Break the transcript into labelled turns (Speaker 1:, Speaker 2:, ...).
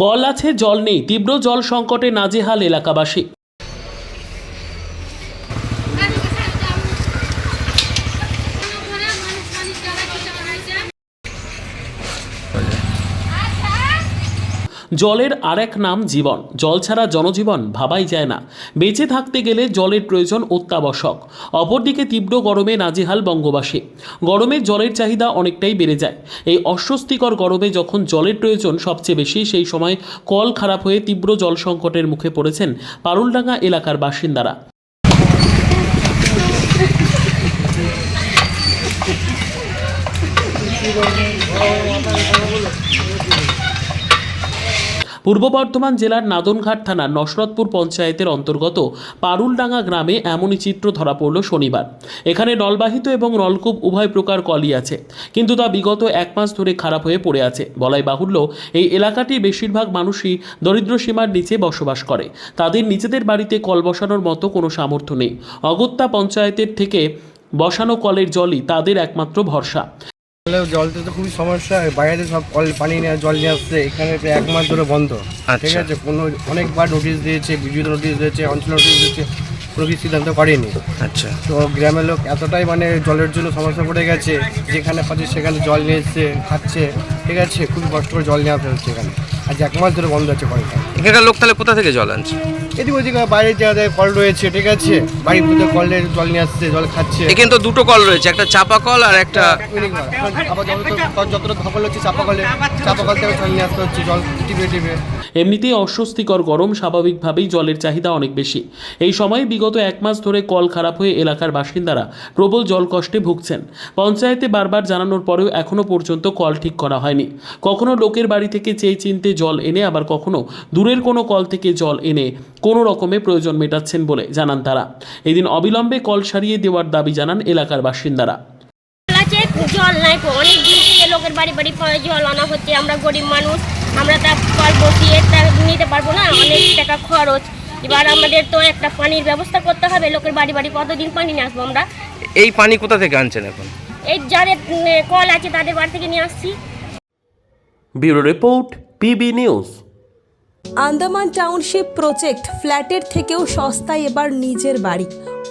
Speaker 1: Call আছে জল নেই। তীব্র জল সংকটে নাজেহাল এলাকাবাসী। জলের আরেক নাম জীবন। জল ছাড়া জনজীবন ভাবাই যায় না। বেঁচে থাকতে গেলে জলের প্রয়োজন অত্যাবশ্যক। অপরদিকে তীব্র গরমে নাজেহাল বঙ্গবাসী। গরমে জলের চাহিদা অনেকটাই বেড়ে যায়। এই অস্বস্তিকর গরমে যখন জলের প্রয়োজন সবচেয়ে বেশি, সেই সময় কল খারাপ হয়ে তীব্র জল সংকটের মুখে পড়েছেন পারুলডাঙ্গা এলাকার বাসিন্দারা। পূর্ব বর্ধমান জেলার নাদনঘাট থানার নসরতপুর পঞ্চায়েতের অন্তর্গত পারুলডাঙ্গা গ্রামে এমনই চিত্র ধরা পড়ল শনিবার। এখানে নলবাহিত এবং নলকূপ উভয় প্রকার কলই আছে, কিন্তু তা বিগত এক মাস ধরে খারাপ হয়ে পড়ে আছে। বলাই বাহুল্য, এই এলাকাটির বেশিরভাগ মানুষই দরিদ্র সীমার নিচে বসবাস করে। তাদের নিজেদের বাড়িতে কল বসানোর মতো কোনো সামর্থ্য নেই। অগত্যা পঞ্চায়েতের থেকে বসানো কলের জলই তাদের একমাত্র ভরসা।
Speaker 2: জলতে তো খুবই সমস্যা বাইরে সব কল পানি নিয়ে জল নিয়ে আসছে এখানে এক মাস ধরে বন্ধ ঠিক
Speaker 3: আচ্ছা।
Speaker 2: আছে কোনো অনেকবার নোটিশ দিয়েছে বিদ্যুৎ নোটিশ দিয়েছে অঞ্চল নোটিশ দিয়েছে কিছু সিদ্ধান্ত করেনি।
Speaker 3: আচ্ছা।
Speaker 2: তো গ্রামের লোক এতটাই মানে জলের জন্য সমস্যা পড়ে গেছে যেখানে পাচ্ছে সেখানে জল নিয়ে এসছে খাচ্ছে ঠিক আছে? খুবই কষ্ট করে জল আসতে হচ্ছে এখানে। আজ এক মাস ধরে বন্ধ আছে কলটা
Speaker 3: এখানকার লোক তাহলে কোথা থেকে জল আনছে?
Speaker 2: এদিক ওদিকে বাইরের জায়গায় কল রয়েছে ঠিক আছে? বাড়ির ভিতরে কলের জল নিয়ে আসছে জল খাচ্ছে।
Speaker 3: এখানে তো দুটো কল রয়েছে একটা চাপা কল আর একটা
Speaker 2: আবার যতটা ধকল হচ্ছে চাপা কলে চাপা কল থেকে জল নিয়ে আসতে হচ্ছে জল টিপে টিপে।
Speaker 1: এমনিতেই অস্বস্তিকর গরম স্বাভাবিকভাবেই জলের চাহিদা অনেক বেশি। এই সময়ে বিগত এক মাস ধরে কল খারাপ হয়ে এলাকার বাসিন্দারা প্রবল জল কষ্টে ভুগছেন। পঞ্চায়েতে বারবার জানানোর পরেও এখনও পর্যন্ত কল ঠিক করা হয়নি। কখনো লোকের বাড়ি থেকে চেয়ে চিনতে জল এনে, আবার কখনো দূরের কোনো কল থেকে জল এনে কোনো রকমে প্রয়োজন মেটাচ্ছেন বলে জানান তারা। এদিন অবিলম্বে কল সারিয়ে দেওয়ার দাবি জানান এলাকার বাসিন্দারা।
Speaker 4: জল নাই অনেক দিন থেকে লোকের বাড়ি বাড়ি জল আনা হচ্ছে। আমরা গরিব মানুষ, আমরা তা কল বসিয়ে নিতে পারব না অনেক টাকা খরচ। এবার আমাদের তো একটা পানির ব্যবস্থা করতে হবে লোকের বাড়ি বাড়ি কতদিন পানি নিয়ে আসব আমরা?
Speaker 3: এই পানি কোথা থেকে আনছেন এখন?
Speaker 4: এই যাদের কল আছে তাদের বাড়ি থেকে নিয়ে আসছি।
Speaker 1: Bureau report PB news.
Speaker 5: Andaman township project ফ্ল্যাটের থেকেও সস্তায় এবার নিজের বাড়ি।